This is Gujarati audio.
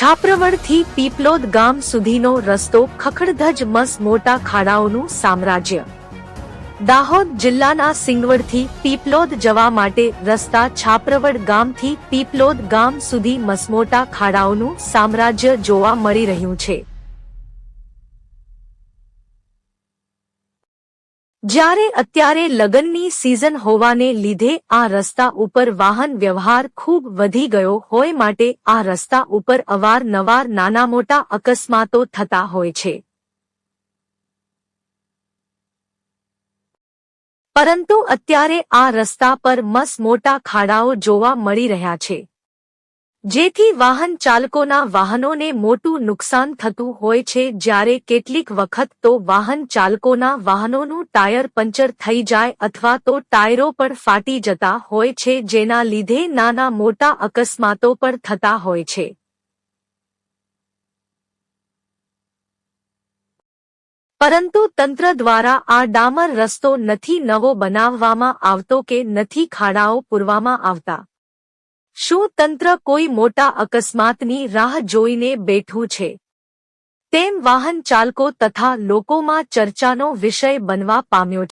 છાપ્રવડથી પીપલોદ ગામ સુધીનો રસ્તો ખખડધજ મસ મોટા ખાડાઓનું સામ્રાજ્ય. દાહોદ જિલ્લાના સિંગવડથી પીપલોદ જવા માટે રસ્તા છાપ્રવડ ગામથી પીપલોદ ગામ સુધી મસમોટા ખાડાઓનું સામ્રાજ્ય જોવા મળી રહ્યું છે. જ્યારે અત્યારે લગનની સિઝન હોવાને લીધે આ રસ્તા ઉપર વાહન વ્યવહાર ખૂબ વધી ગયો હોય માટે આ રસ્તા ઉપર અવારનવાર નાના મોટા અકસ્માતો થતા હોય છે. પરંતુ અત્યારે આ રસ્તા પર મસ મોટા ખાડાઓ જોવા મળી રહ્યા છે. જેથી વાહન ચાલકોના વાહનોને મોટું નુકસાન થતું હોય છે. જ્યારે કેટલીક વખત તો વાહન ચાલકોના વાહનોનું ટાયર પંચર થઈ જાય અથવા તો ટાયરો પણ ફાટી જતા હોય છે, જેના લીધે નાના મોટા અકસ્માતો પણ થતા હોય છે. પરંતુ તંત્ર દ્વારા આ ડામર રસ્તો નથી નવો બનાવવામાં આવતો કે નથી ખાડાઓ પૂરવામાં આવતા. શું તંત્ર કોઈ મોટા અકસ્માતની રાહ જોઈને બેઠું છે? તેમ વાહન ચાલકો તથા લોકોમાં ચર્ચાનો વિષય બનવા પામ્યો